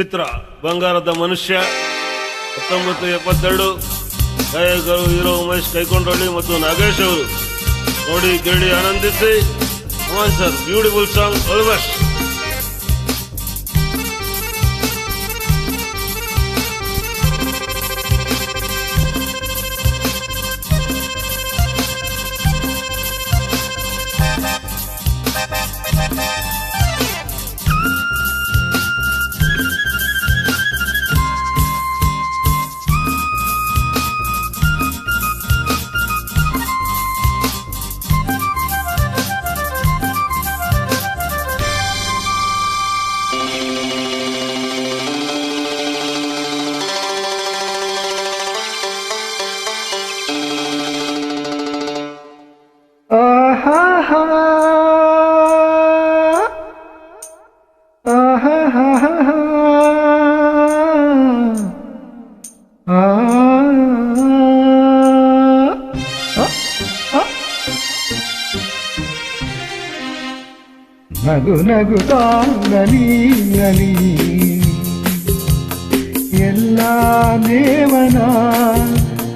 ಚಿತ್ರ, ಬಂಗಾರದ ಮನುಷ್ಯ, ಹತ್ತೊಂಬತ್ತು ಎಪ್ಪತ್ತೆರಡು. ಗಾಯಕರು, ಹೀರೋ ಉಮೇಶ್ ಕೈಕೊಂಡಳ್ಳಿ ಮತ್ತು ನಾಗೇಶ್ ಅವರು. ನೋಡಿ ಕೇಳಿ ಆನಂದಿಸಿ. ಸರ್, ಬ್ಯೂಟಿಫುಲ್ ಸಾಂಗ್ ಆಲ್ಮೋಸ್ಟ್ ಆಹಾಹಾಹಾ. ಆ. ಆ, ಆ. ನಗು ನಗುತ್ತಾ ನಲಿ ನಲಿ ಎಲ್ಲ ದೇವನ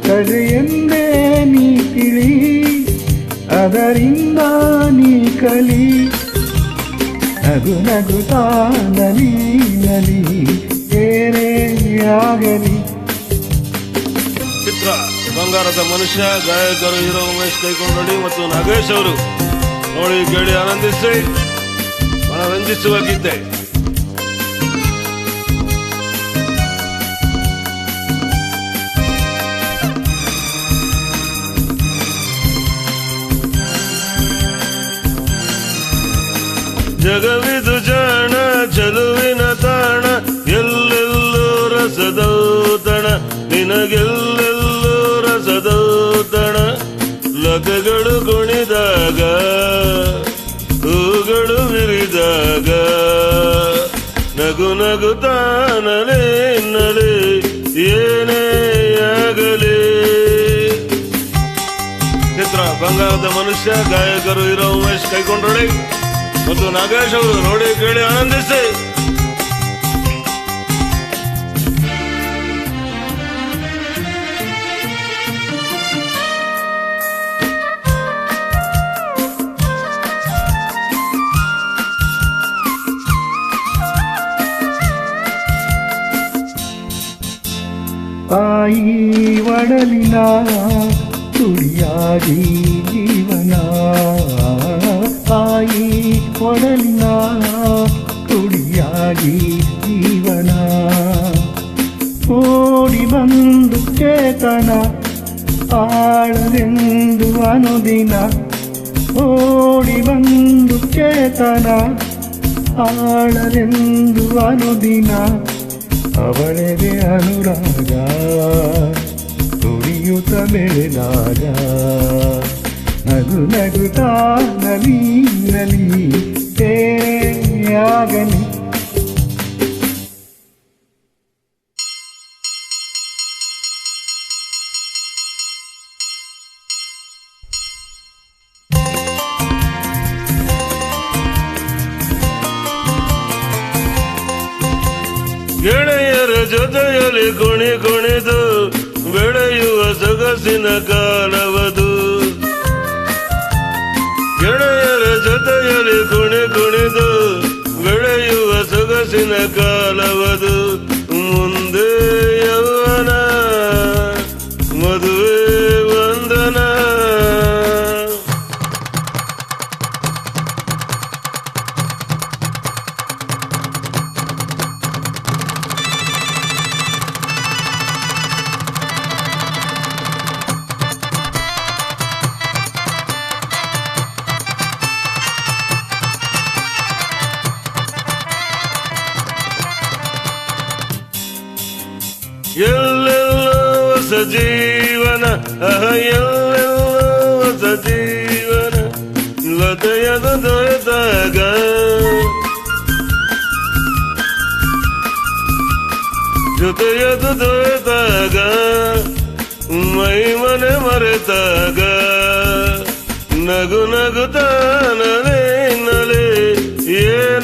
ಕಡೆಯೆಂದೇ ನೀ ತಿಳಿ ಅದರಿಂದ ನೀ ಕಲಿ ನಗು ನಗುತ್ತಾ ನಲಿ ನಲಿ ಬೇರೆಯಾಗಲಿ ಚಿತ್ರ, ಬಂಗಾರದ ಮನುಷ್ಯ, ಗಾಯಕರು, ಹೀರೋ, ಉಮೇಶ್ ನೋಡಿ ಮತ್ತು ನಾಗೇಶ್ ಅವರು ನೋಡಿ ಕೇಳಿ ಆನಂದಿಸಿ, ಮನರಂಜಿಸುವ ಗೀತೆ. ಜಗವಿದು ಜಾಣ ಚಲುವಿನ ತಾಣ, ಎಲ್ಲೆಲ್ಲೂ ರಸದೌತಣ, ನಿನಗೆಲ್ಲೆಲ್ಲೂ ರಸದೌತಣ. ಲಗಗಳು ಕುಣಿದಾಗ, ಹೂಗಳು ವಿರಿದಾಗ, ನಗು ನಗು ತಾನಲೇ ನಲೆ, ಏನೇ ಆಗಲಿ. ಚಿತ್ರ ಬಂಗಾರದ ಮನುಷ್ಯ, ಗಾಯಕರು ಇರೋ ಉಮೇಶ್ ಕೈಕೊಂಡೊಳ್ಳಿ ಮತ್ತು ನಾಗೇಶ್ ಅವರು ನೋಡಿ ಕೇಳಿ ಆನಂದಿಸಿ ತಾಯಿ ಒಡಲಿನ ತುಡಿಯಾಗಿ ಜೀವನ ಚೇತನ ಆಳದೆಂದು ಅನುದಿನ ಓಡಿ ಬಂದು ಚೇತನ ಆಳದೆಂದು ಅನುದಿನ ಅವಳೆಗೆ ಅನುರಾಗ ತುಡಿಯುತ್ತ ಬೆಳೆದಾಗ ನಗು ನಗುತ್ತಾ ನಲಿ ನಲಿ ಆಗಲಿ. ಜೊತೆಯಲ್ಲಿ ಗುಣಿದು ಬೆಳೆಯುವ ಸೊಗಸಿನ ಕಾಲವದು. ಎಲ್ಲೆಲ್ಲೋ ಹೊಸ ಜೀವನ ಅಹ ಎಲ್ಲೆಲ್ಲೋ ಹೊಸ ಜೀವನ ಲತೆಯದು ದೊರೆತಾಗ ಜೊತೆಯದು ದೊರೆತಾಗ ಮೈ ಮನೆ ಮರೆತಾಗ ನಗು ನಗುತ್ತಾನಲೇ ನಲೆ ಏನೇ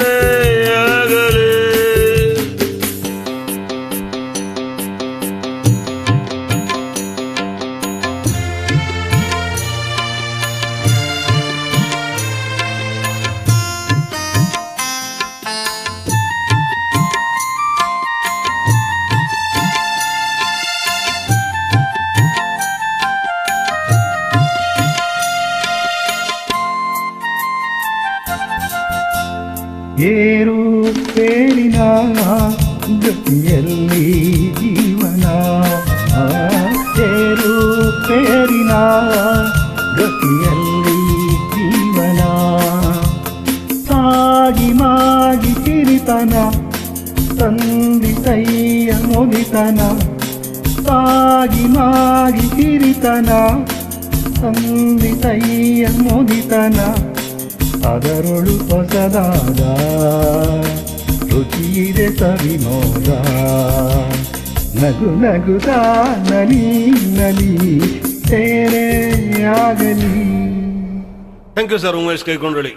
ಏರು ಪೇರಿನ ಗತಿಯಲ್ಲಿ ಜೀವನ. ಏರು ಪೇರಿನ ಗತಿಯಲ್ಲಿ ಜೀವನ. ಸಾಗಿ ಮಾಗಿ ಕಿರಿತನ, ತಂದಿ ತೈಯ ಮುದಿತನ ಸಾಗಿ ಮಾಗಿ ಕಿರಿತನ, ತಂದಿ ತೈಯ ಮುದಿತನ ಅದರೊಳು ಹೊಸದಾದ ರುಚಿಯಿದೆ ಸವಿನೋದ. ನಗು ನಗುತ ನಲಿ ನಲಿ ಸೇರೆ ಆಗಲಿ ಥ್ಯಾಂಕ್ ಯು ಸರ್ ಉಮೇಶ್ ಕೈಕೊಂಡೊಳ್ಳಿ